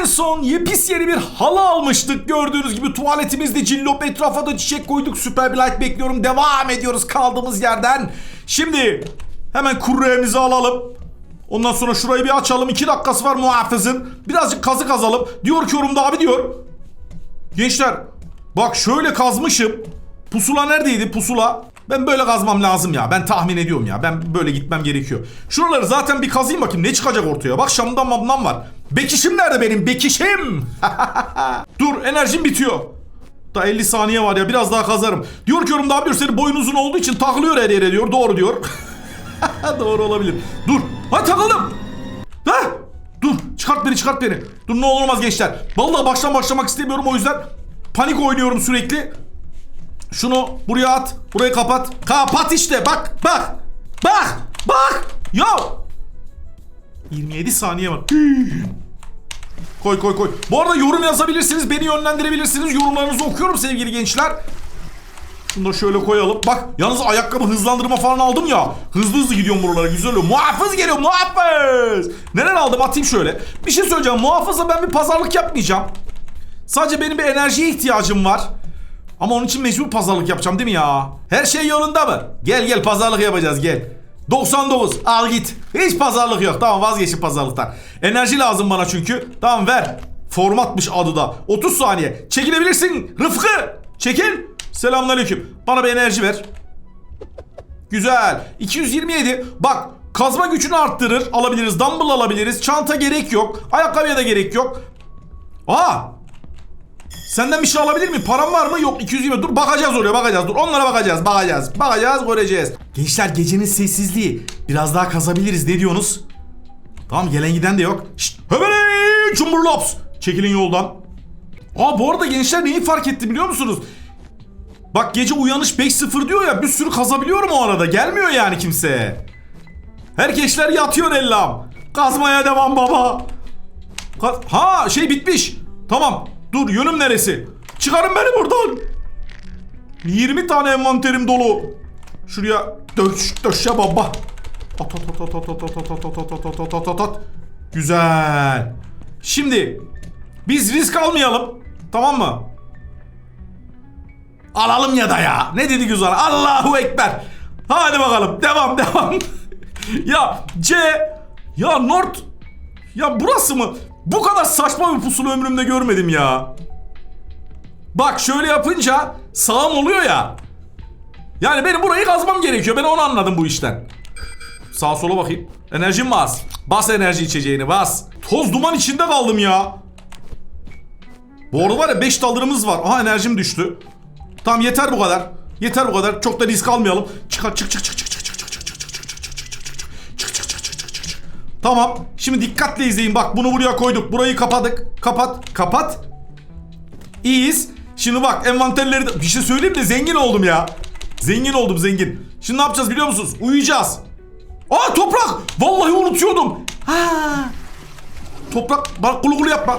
En son yepis yeni bir halı almıştık. Gördüğünüz gibi tuvaletimizde cillop etrafa da çiçek koyduk. Süper bir like bekliyorum. Devam ediyoruz kaldığımız yerden. Şimdi hemen kurreyemizi alalım. Ondan sonra şurayı bir açalım. 2 dakikası var muhafızın. Birazcık kazı kazalım. Diyor ki yorumda abi diyor. Gençler bak şöyle kazmışım. Pusula neredeydi pusula? Ben böyle kazmam lazım ya. Ben tahmin ediyorum ya. Ben böyle gitmem gerekiyor. Şuraları zaten bir kazayım bakayım ne çıkacak ortaya. Bak şamdan mamdan var. Bekişim nerede benim? Bekişim. Dur enerjim bitiyor. Daha 50 saniye var ya biraz daha kazarım. Diyor ki yorumda abi senin boyun uzun olduğu için takılıyor her yere diyor. Doğru diyor. Doğru olabilir. Dur. Ha takıldım. Ha? Dur. Çıkart beni çıkart beni. Dur ne olur olmaz gençler. Vallahi baştan başlamak istemiyorum o yüzden panik oynuyorum sürekli. Şunu buraya at. Burayı kapat. Kapat işte. Bak bak. Bak. Bak. Ya. 27 saniye var. koy koy koy. Bu arada yorum yazabilirsiniz. Beni yönlendirebilirsiniz. Yorumlarınızı okuyorum sevgili gençler. Şunu da şöyle koyalım. Bak yalnız ayakkabı hızlandırma falan aldım ya. Hızlı hızlı gidiyorum buralara. Güzel oluyor. Muhafız geliyor muhafız. Neden aldım atayım şöyle. Bir şey söyleyeceğim. Muhafızla ben bir pazarlık yapmayacağım. Sadece benim bir enerjiye ihtiyacım var. Ama onun için mecbur pazarlık yapacağım değil mi ya? Her şey yolunda mı? Gel gel pazarlık yapacağız gel. 99 al git. Hiç pazarlık yok. Tamam vazgeçin pazarlıktan. Enerji lazım bana çünkü. Tamam ver. Formatmış adı da. 30 saniye. Çekilebilirsin Rıfkı. Çekil. Selamünaleyküm. Bana bir enerji ver. Güzel. 227. Bak kazma gücünü arttırır. Alabiliriz. Dumbbell alabiliriz. Çanta gerek yok. Ayakkabıya da gerek yok. Aa Senden bir şey alabilir miyim? Param var mı? Yok 220. Dur bakacağız oraya bakacağız. Dur onlara bakacağız. Bakacağız. Bakacağız göreceğiz. Gençler gecenin sessizliği. Biraz daha kazabiliriz. Ne diyorsunuz? Tamam gelen giden de yok. Şşt. Hemen Cumburlops. Çekilin yoldan. Aa bu arada gençler neyi fark ettim biliyor musunuz? Bak gece uyanış 5-0 diyor ya bir sürü kazabiliyorum o arada. Gelmiyor yani kimse. Herkesler yatıyor ellam. Kazmaya devam baba. Ka- ha şey bitmiş. Tamam. Dur yönüm neresi? Çıkarın beni buradan. 20 tane envanterim dolu. Şuraya döş döşe baba. At at at at at at at at at at at at at at at. Güzel. Şimdi biz risk almayalım. Tamam mı? Alalım ya da ya. Ne dedi güzel? Allahu Ekber. Hadi bakalım. Devam devam. ya C. Ya North. Ya burası mı? Bu kadar saçma bir pusulu ömrümde görmedim ya. Bak şöyle yapınca sağım oluyor ya. Yani benim burayı kazmam gerekiyor. Ben onu anladım bu işten. Sağa sola bakayım. Enerjim bas. Bas enerji içeceğini bas. Toz duman içinde kaldım ya. Bu arada var ya 5 dalırımız var. Aha enerjim düştü. Tamam yeter bu kadar. Yeter bu kadar. Çok da risk almayalım. Çık çık çık çık çık. Tamam. Şimdi dikkatle izleyin. Bak bunu buraya koyduk. Burayı kapadık. Kapat. Kapat. İyiyiz. Şimdi bak envanterleri de... Bir şey söyleyeyim de zengin oldum ya. Zengin oldum zengin. Şimdi ne yapacağız biliyor musunuz? Uyuyacağız. Aa toprak. Vallahi unutuyordum. Ha. Toprak bak kulu kulu yapma.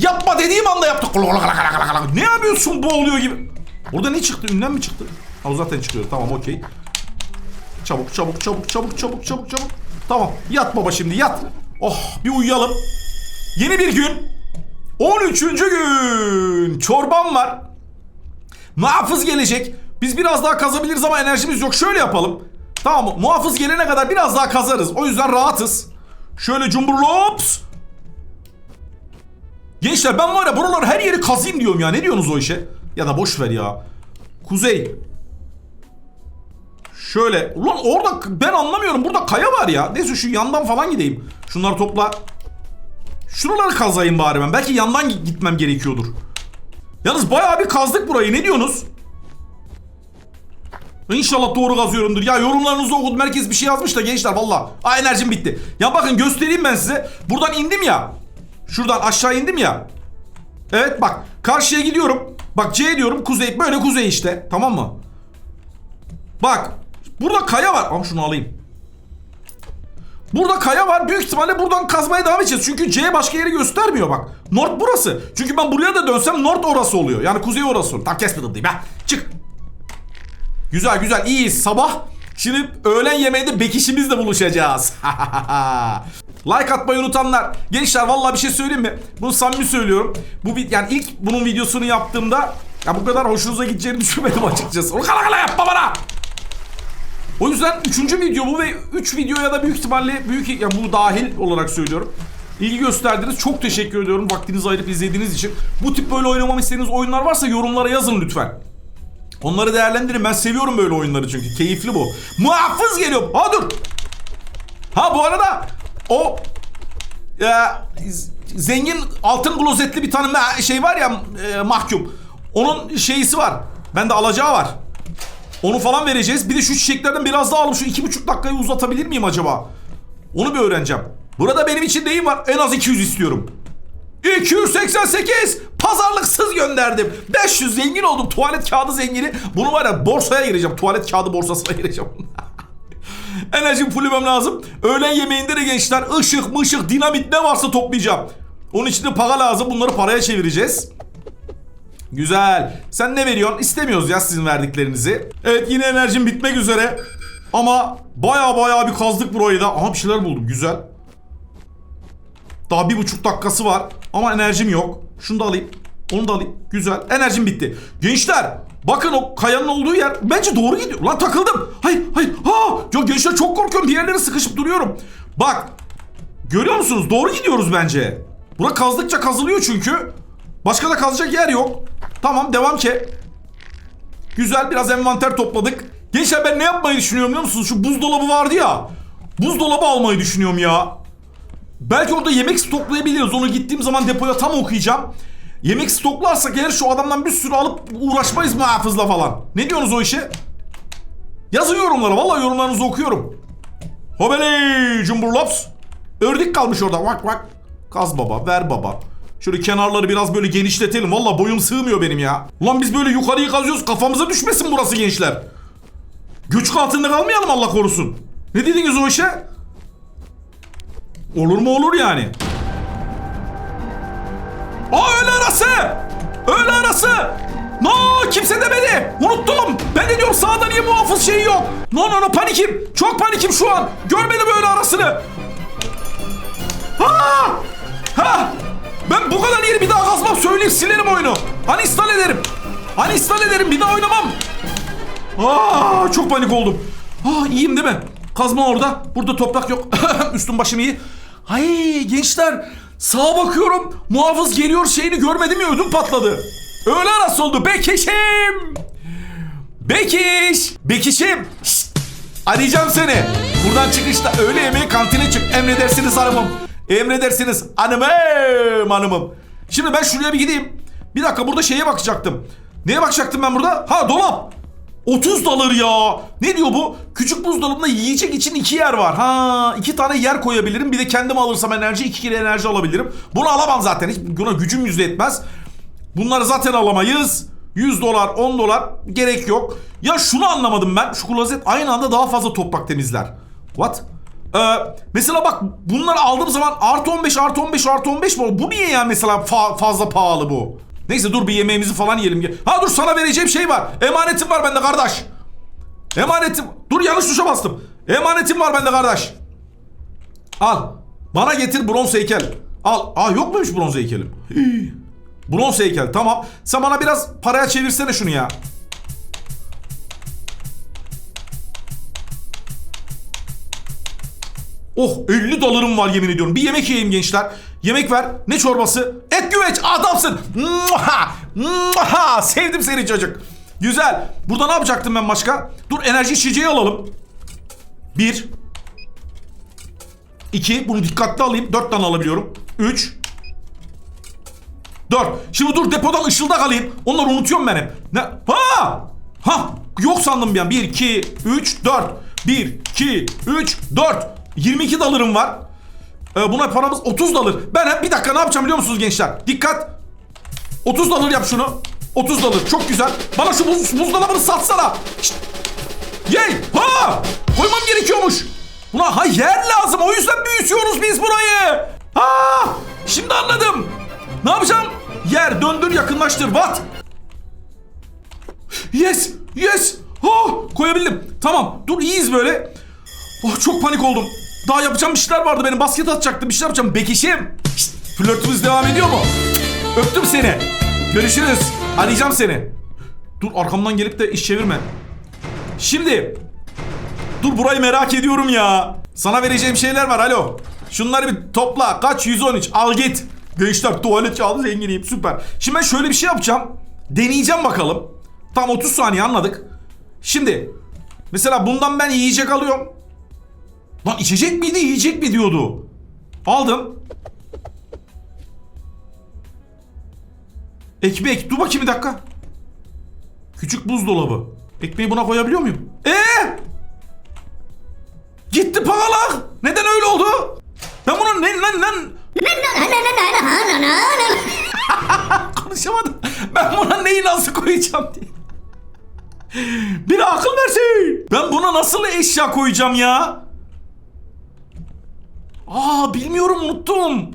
Yapma dediğim anda yaptı. Kulu kulu kala kala kala. Ne yapıyorsun boğuluyor gibi. Burada ne çıktı? Ünlem mi çıktı? Ha zaten çıkıyor. Tamam okey. Çabuk çabuk çabuk çabuk çabuk çabuk çabuk. Tamam yat baba şimdi yat. Oh bir uyuyalım. Yeni bir gün. 13. gün. Çorbam var. Muhafız gelecek. Biz biraz daha kazabiliriz ama enerjimiz yok. Şöyle yapalım. Tamam mı? Muhafız gelene kadar biraz daha kazarız. O yüzden rahatız. Şöyle cumburlops. Gençler ben var ya buraları her yeri kazayım diyorum ya. Ne diyorsunuz o işe? Ya da boş ver ya. Kuzey. Şöyle. Ulan orada ben anlamıyorum. Burada kaya var ya. Neyse şu yandan falan gideyim. Şunları topla. Şuraları kazayım bari ben. Belki yandan gitmem gerekiyordur. Yalnız bayağı bir kazdık burayı. Ne diyorsunuz? İnşallah doğru kazıyorumdur. Ya yorumlarınızı okudum. Herkes bir şey yazmış da gençler valla. Aa enerjim bitti. Ya bakın göstereyim ben size. Buradan indim ya. Şuradan aşağı indim ya. Evet bak. Karşıya gidiyorum. Bak C diyorum. Kuzey. Böyle kuzey işte. Tamam mı? Bak. Burada kaya var. Ama şunu alayım. Burada kaya var. Büyük ihtimalle buradan kazmaya devam edeceğiz. Çünkü C başka yeri göstermiyor bak. North burası. Çünkü ben buraya da dönsem North orası oluyor. Yani kuzey orası oluyor. Tam kesmedim değil. Çık. Güzel güzel iyiyiz sabah. Şimdi öğlen yemeğinde bekişimizle buluşacağız. Like atmayı unutanlar. Gençler vallahi bir şey söyleyeyim mi? Bunu samimi söylüyorum. Bu yani ilk bunun videosunu yaptığımda ya bu kadar hoşunuza gideceğini düşünmedim açıkçası. O kala kala yapma bana. O yüzden üçüncü video bu ve üç videoya da büyük ihtimalle büyük ya bu dahil olarak söylüyorum. İlgi gösterdiniz. Çok teşekkür ediyorum vaktinizi ayırıp izlediğiniz için. Bu tip böyle oynamamı istediğiniz oyunlar varsa yorumlara yazın lütfen. Onları değerlendirin. Ben seviyorum böyle oyunları çünkü. Keyifli bu. Muhafız geliyor. Ha dur. Ha bu arada o e, zengin altın klozetli bir tane şey var ya e, mahkum. Onun şeyisi var. Bende alacağı var. Onu falan vereceğiz. Bir de şu çiçeklerden biraz daha alıp şu iki buçuk dakikayı uzatabilir miyim acaba? Onu bir öğreneceğim. Burada benim için neyim var? En az 200 istiyorum. 288 pazarlıksız gönderdim. 500 zengin oldum. Tuvalet kağıdı zengini. Bunu var ya borsaya gireceğim. Tuvalet kağıdı borsasına gireceğim. Enerjimi fullemem lazım. Öğlen yemeğinde de gençler ışık mışık dinamit ne varsa toplayacağım. Onun için de para lazım. Bunları paraya çevireceğiz. Güzel. Sen ne veriyorsun? İstemiyoruz ya sizin verdiklerinizi. Evet yine enerjim bitmek üzere. Ama baya baya bir kazdık burayı da. Aha bir şeyler buldum. Güzel. Daha bir buçuk dakikası var. Ama enerjim yok. Şunu da alayım. Onu da alayım. Güzel. Enerjim bitti. Gençler. Bakın o kayanın olduğu yer bence doğru gidiyor. Lan takıldım. Hayır hayır. Ha! Ya gençler çok korkuyorum. Bir yerlere sıkışıp duruyorum. Bak. Görüyor musunuz? Doğru gidiyoruz bence. Bura kazdıkça kazılıyor çünkü. Başka da kazacak yer yok. Tamam devam ki. Güzel biraz envanter topladık. Gençler ben ne yapmayı düşünüyorum biliyor musunuz? Şu buzdolabı vardı ya. Buzdolabı almayı düşünüyorum ya. Belki orada yemek stoklayabiliriz. Onu gittiğim zaman depoya tam okuyacağım. Yemek stoklarsak eğer şu adamdan bir sürü alıp uğraşmayız muhafızla falan. Ne diyorsunuz o işe? Yazın yorumlara. Vallahi yorumlarınızı okuyorum. Hobeley cumburlaps. Ördek kalmış orada. Vak vak. Kaz baba ver baba. Şöyle kenarları biraz böyle genişletelim. Vallahi boyum sığmıyor benim ya. Ulan biz böyle yukarıyı kazıyoruz. Kafamıza düşmesin burası gençler. Göçük altında kalmayalım Allah korusun. Ne dediniz o işe? Olur mu olur yani. Aa öğle arası! Öğle arası! No kimse demedi. Unuttum. Ben de diyorum sağda niye muhafız şeyi yok. No no no panikim. Çok panikim şu an. Görmedim öğle arasını. Ha! Yeri bir daha kazmam söyleyeyim silerim oyunu. Uninstall ederim. Uninstall ederim bir daha oynamam. Aa, çok panik oldum. Aa, iyiyim değil mi? Kazma orada. Burada toprak yok. Üstüm başım iyi. Ay gençler. Sağa bakıyorum. Muhafız geliyor şeyini görmedim ya ödüm patladı. Öğle arası oldu. Bekişim. Bekiş. Bekişim. Şşt. Arayacağım seni. Buradan çıkışta öğle yemeği kantine çık. Emredersiniz hanımım. Emredersiniz hanımım hanımım. Şimdi ben şuraya bir gideyim. Bir dakika burada şeye bakacaktım. Neye bakacaktım ben burada? Ha dolap. 30 dolar ya. Ne diyor bu? Küçük buzdolabında yiyecek için iki yer var. Ha iki tane yer koyabilirim. Bir de kendim alırsam enerji iki kere enerji alabilirim. Bunu alamam zaten. Hiç buna gücüm yüzde etmez. Bunları zaten alamayız. 100 dolar 10 dolar gerek yok. Ya şunu anlamadım ben. Şu klozet aynı anda daha fazla toprak temizler. What? Ee, mesela bak bunları aldığım zaman artı 15 artı 15 artı 15 mi? Bu niye ya mesela fa- fazla pahalı bu? Neyse dur bir yemeğimizi falan yiyelim. Ha dur sana vereceğim şey var. Emanetim var bende kardeş. Emanetim. Dur yanlış tuşa bastım. Emanetim var bende kardeş. Al. Bana getir bronz heykel. Al. Aa yok muymuş bronz heykelim? Bronz heykel tamam. Sen bana biraz paraya çevirsene şunu ya. Oh 50 dolarım var yemin ediyorum. Bir yemek yiyeyim gençler. Yemek ver. Ne çorbası? Et güveç. Adamsın. Muah! Muah! Sevdim seni çocuk. Güzel. Burada ne yapacaktım ben başka? Dur enerji içeceği alalım. Bir. İki. Bunu dikkatli alayım. Dört tane alabiliyorum. Üç. Dört. Şimdi dur depodan ışıldak alayım. Onları unutuyorum ben hep. Ne? Ha! Ha! Yok sandım an. Bir, iki, üç, dört. Bir, iki, üç, dört. 22 dolarım var. Ee, buna paramız 30 dolar. Ben hep bir dakika ne yapacağım biliyor musunuz gençler? Dikkat. 30 dolar yap şunu. 30 dolar çok güzel. Bana şu buz, buzdolabını satsana. Şşt. Yey! Ha! Koymam gerekiyormuş. Buna ha yer lazım. O yüzden büyütüyoruz biz burayı. Ha! Şimdi anladım. Ne yapacağım? Yer döndür yakınlaştır. What? Yes! Yes! Ha! Koyabildim. Tamam. Dur iyiyiz böyle. Oh çok panik oldum. Daha yapacağım bir şeyler vardı benim. Basket atacaktım. Bir şeyler yapacağım. Bekişim. Flörtümüz devam ediyor mu? Öptüm seni. Görüşürüz. Arayacağım seni. Dur arkamdan gelip de iş çevirme. Şimdi. Dur burayı merak ediyorum ya. Sana vereceğim şeyler var alo. Şunları bir topla. Kaç? 113. Al git. Gençler tuvalet kağıdı zenginiyim süper. Şimdi ben şöyle bir şey yapacağım. Deneyeceğim bakalım. Tam 30 saniye anladık. Şimdi. Mesela bundan ben yiyecek alıyorum. Lan içecek miydi yiyecek mi diyordu. Aldım. Ekmek. Dur bakayım bir dakika. Küçük buzdolabı. Ekmeği buna koyabiliyor muyum? Ee? Gitti pahalı. Neden öyle oldu? Ben bunu ne lan lan konuşamadım. Ben buna neyi nasıl koyacağım diye. Bir akıl versin. Ben buna nasıl eşya koyacağım ya? Aa bilmiyorum unuttum.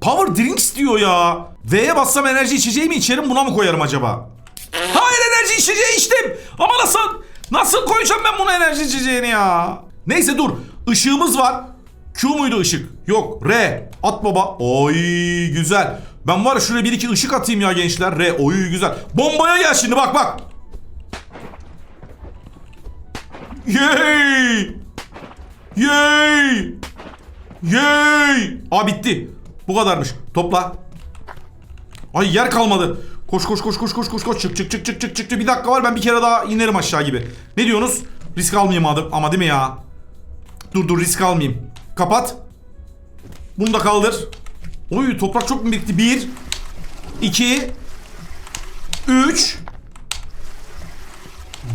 Power drinks diyor ya. V'ye bassam enerji içeceği mi içerim buna mı koyarım acaba? Hayır enerji içeceği içtim. Ama nasıl nasıl koyacağım ben buna enerji içeceğini ya? Neyse dur. Işığımız var. Q muydu ışık? Yok. R. At baba. Oy güzel. Ben var ya şuraya bir iki ışık atayım ya gençler. R. Oy güzel. Bombaya gel şimdi bak bak. Yay! Yay! Yay! Aa bitti. Bu kadarmış. Topla. Ay yer kalmadı. Koş koş koş koş koş koş koş çık çık çık çık çık çık. Bir dakika var ben bir kere daha inerim aşağı gibi. Ne diyorsunuz? Risk almayayım adım ama değil mi ya? Dur dur risk almayayım. Kapat. Bunu da kaldır. Oy toprak çok mu birikti? Bir. iki, Üç.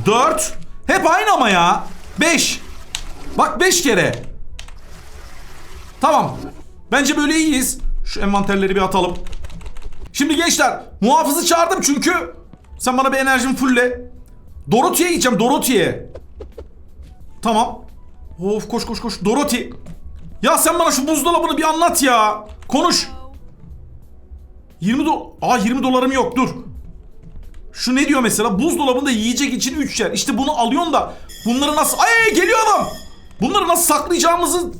Dört. Hep aynı ama ya. Beş. Bak beş kere. Tamam. Bence böyle iyiyiz. Şu envanterleri bir atalım. Şimdi gençler muhafızı çağırdım çünkü sen bana bir enerjimi fulle. Dorothy'ye gideceğim Dorothy'ye. Tamam. Of koş koş koş. Dorothy. Ya sen bana şu buzdolabını bir anlat ya. Konuş. 20 do Aa 20 dolarım yok dur. Şu ne diyor mesela? Buzdolabında yiyecek için 3 yer. İşte bunu alıyorsun da bunları nasıl... Ay geliyor adam. Bunları nasıl saklayacağımızı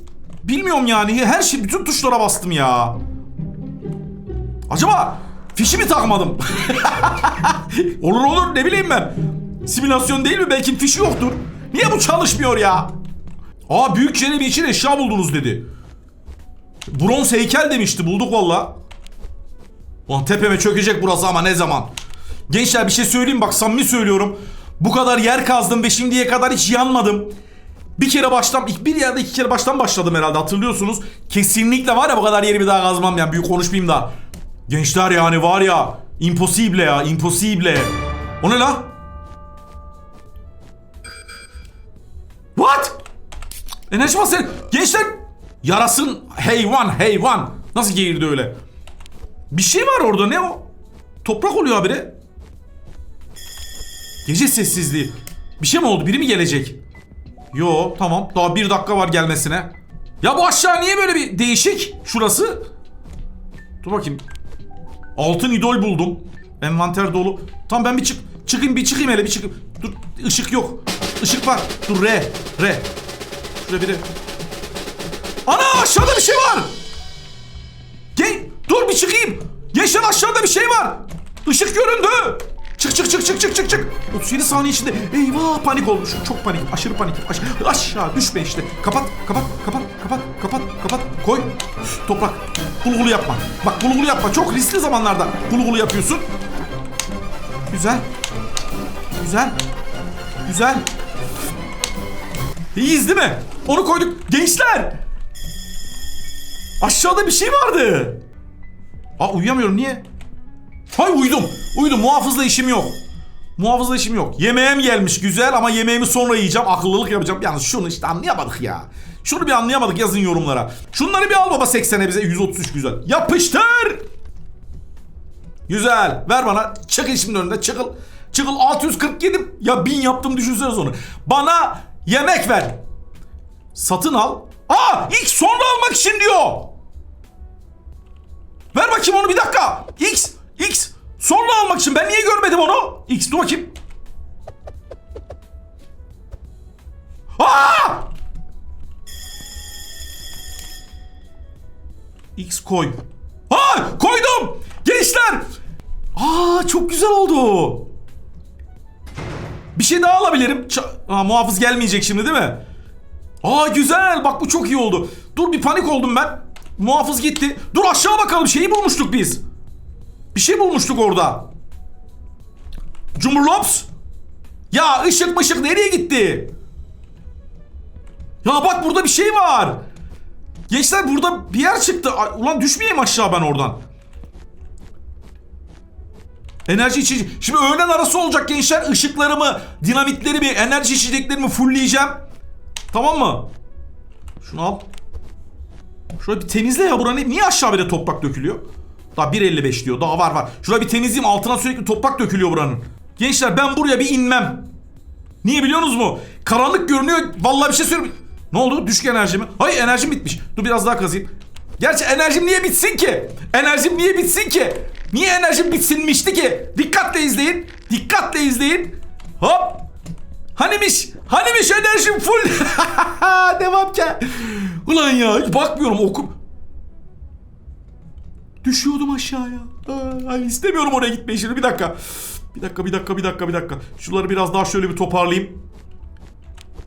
bilmiyorum yani. Her şey bütün tuşlara bastım ya. Acaba fişi mi takmadım? olur olur ne bileyim ben. Simülasyon değil mi? Belki fişi yoktur. Niye bu çalışmıyor ya? Aa büyük cenebi için eşya buldunuz dedi. Bronz heykel demişti bulduk valla. Ulan tepeme çökecek burası ama ne zaman? Gençler bir şey söyleyeyim bak samimi söylüyorum. Bu kadar yer kazdım ve şimdiye kadar hiç yanmadım. Bir kere baştan, bir yerde iki kere baştan başladım herhalde hatırlıyorsunuz. Kesinlikle var ya bu kadar yeri bir daha kazmam yani büyük konuşmayayım da. Gençler yani var ya impossible ya impossible. O ne la? What? Enerji basın. Gençler yarasın heyvan heyvan. Nasıl geğirdi öyle? Bir şey var orada ne o? Toprak oluyor habire. Gece sessizliği. Bir şey mi oldu? Biri mi gelecek? Yo tamam. Daha bir dakika var gelmesine. Ya bu aşağı niye böyle bir değişik? Şurası. Dur bakayım. Altın idol buldum. Envanter dolu. Tamam ben bir çık çıkayım bir çıkayım hele bir çıkayım. Dur ışık yok. Işık var. Dur R. R. Şurada biri. Ana aşağıda bir şey var. Gel dur bir çıkayım. Gençler aşağıda bir şey var. Işık göründü. Çık çık çık çık çık çık çık. 37 saniye içinde. Eyvah panik olmuş. Çok panik. Aşırı panik. Aş aşağı düşme işte. Kapat kapat kapat kapat kapat kapat. Koy. Toprak. Gulgulu yapma. Bak gulgulu yapma. Çok riskli zamanlarda gulgulu yapıyorsun. Güzel. Güzel. Güzel. İyiyiz değil mi? Onu koyduk. Gençler. Aşağıda bir şey vardı. Aa uyuyamıyorum niye? Hay uyudum. Uyudum. Muhafızla işim yok. Muhafızla işim yok. Yemeğim gelmiş güzel ama yemeğimi sonra yiyeceğim. Akıllılık yapacağım. Yalnız şunu işte anlayamadık ya. Şunu bir anlayamadık yazın yorumlara. Şunları bir al baba 80'e bize 133 güzel. Yapıştır. Güzel. Ver bana. Çıkın şimdi önünde. Çıkıl. Çıkıl 647. Ya 1000 yaptım düşünsene sonra. Bana yemek ver. Satın al. Aa ilk sonra almak için diyor. Ver bakayım onu bir dakika. X. X. Sonra almak için ben niye görmedim onu? X dur bakayım. Aa! X koy. Ha koydum. Gençler. Aa çok güzel oldu. Bir şey daha alabilirim. Ç Aa, muhafız gelmeyecek şimdi değil mi? Aa güzel. Bak bu çok iyi oldu. Dur bir panik oldum ben. Muhafız gitti. Dur aşağı bakalım. Şeyi bulmuştuk biz. Bir şey bulmuştuk orada. Cumhurlops. Ya ışık mışık nereye gitti? Ya bak burada bir şey var. Gençler burada bir yer çıktı. Ulan düşmeyeyim aşağı ben oradan. Enerji içici. Şimdi öğlen arası olacak gençler. Işıklarımı, dinamitlerimi, enerji içeceklerimi fullleyeceğim. Tamam mı? Şunu al. Şöyle bir temizle ya buranı. Niye aşağı bir de toprak dökülüyor? Daha 1.55 diyor. Daha var var. Şurada bir temizleyeyim. Altına sürekli toprak dökülüyor buranın. Gençler ben buraya bir inmem. Niye biliyorsunuz mu? Karanlık görünüyor. Vallahi bir şey söyleyeyim. Ne oldu? Düşük enerji mi? Hayır enerjim bitmiş. Dur biraz daha kazayım. Gerçi enerjim niye bitsin ki? Enerjim niye bitsin ki? Niye enerjim bitsinmişti ki? Dikkatle izleyin. Dikkatle izleyin. Hop. Hanimiş? Hanimiş enerjim full. Devam ki. Ulan ya hiç bakmıyorum oku. Düşüyordum aşağıya. Ay, istemiyorum oraya gitmeyi şimdi. Bir dakika. Bir dakika, bir dakika, bir dakika, bir dakika. Şuraları biraz daha şöyle bir toparlayayım.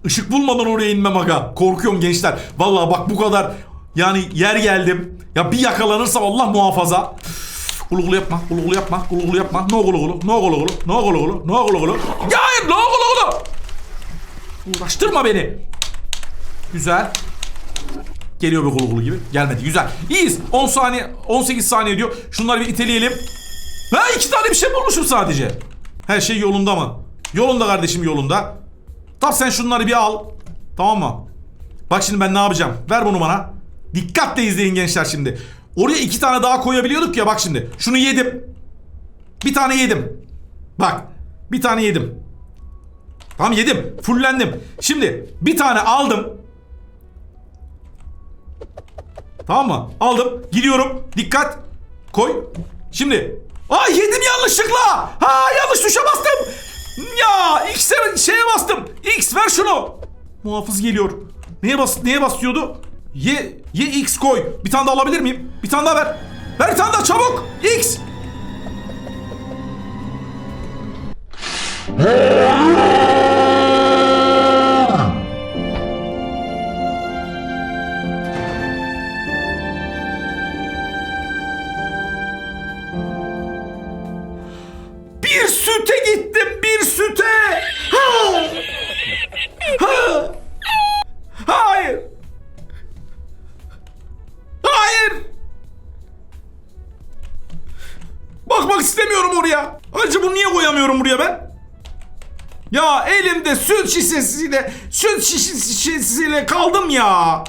Işık bulmadan oraya inmem aga. Korkuyorum gençler. Vallahi bak bu kadar yani yer geldim. Ya bir yakalanırsam Allah muhafaza. Gulu gulu yapma, gulu gulu yapma, gulu gulu yapma. No gulu gulu, no gulu gulu, no gulu gulu, no gulu gulu. Ya hayır, no gulu gulu. Uğraştırma beni. Güzel. Geliyor bir gulu gulu gibi. Gelmedi. Güzel. İyiyiz. 10 saniye, 18 saniye diyor. Şunları bir iteleyelim. Ha iki tane bir şey bulmuşum sadece. Her şey yolunda mı? Yolunda kardeşim yolunda. Tamam sen şunları bir al. Tamam mı? Bak şimdi ben ne yapacağım? Ver bunu bana. Dikkatle izleyin gençler şimdi. Oraya iki tane daha koyabiliyorduk ya bak şimdi. Şunu yedim. Bir tane yedim. Bak. Bir tane yedim. Tamam yedim. Fullendim. Şimdi bir tane aldım. Tamam mı? Aldım. Gidiyorum. Dikkat. Koy. Şimdi. Aa yedim yanlışlıkla. Ha yanlış tuşa bastım. Ya X'e şeye bastım. X ver şunu. Muhafız geliyor. Neye bas neye basıyordu? Ye ye X koy. Bir tane daha alabilir miyim? Bir tane daha ver. Ver bir tane daha çabuk. X. Ya elimde süt şişesiyle süt şişesi- şişesiyle kaldım ya.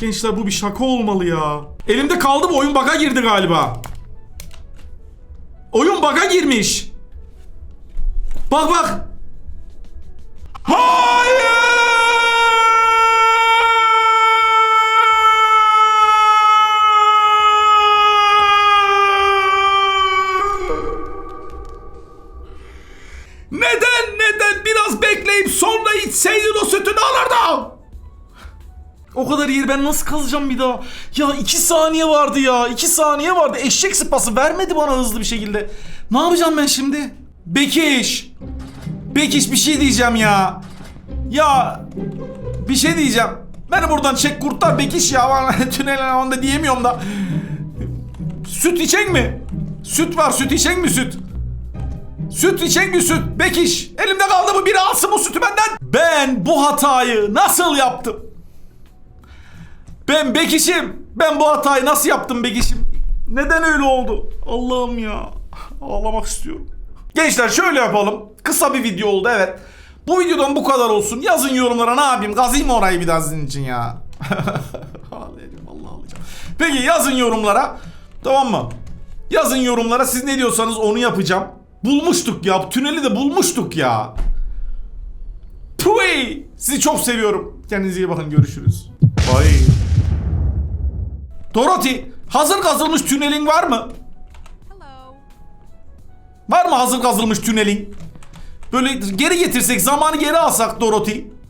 Gençler bu bir şaka olmalı ya. Elimde kaldı mı? Oyun bug'a girdi galiba. Oyun bug'a girmiş. Bak bak. Hayır. Sonra içseydin o sütünü alırdım. O kadar yer ben nasıl kazacağım bir daha? Ya iki saniye vardı ya. iki saniye vardı. Eşek sıpası vermedi bana hızlı bir şekilde. Ne yapacağım ben şimdi? Bekiş. Bekiş bir şey diyeceğim ya. Ya bir şey diyeceğim. Beni buradan çek kurtar Bekiş ya. Ben tünel anda diyemiyorum da. Süt içen mi? Süt var süt içen mi süt? Süt içen mi süt? Bekiş. Elimde kaldı mı? Biri alsın bu sütü benden. Ben bu hatayı nasıl yaptım? Ben Bekiş'im. Ben bu hatayı nasıl yaptım Bekiş'im? Neden öyle oldu? Allah'ım ya. Ağlamak istiyorum. Gençler şöyle yapalım. Kısa bir video oldu evet. Bu videodan bu kadar olsun. Yazın yorumlara ne yapayım? Gazayım mı orayı bir daha sizin için ya? Ağlayacağım vallahi ağlayacağım. Peki yazın yorumlara. Tamam mı? Yazın yorumlara siz ne diyorsanız onu yapacağım. Bulmuştuk ya. Tüneli de bulmuştuk ya. Puy! Sizi çok seviyorum. Kendinize iyi bakın. Görüşürüz. Bye. Dorothy, hazır kazılmış tünelin var mı? Hello. Var mı hazır kazılmış tünelin? Böyle geri getirsek, zamanı geri alsak Dorothy.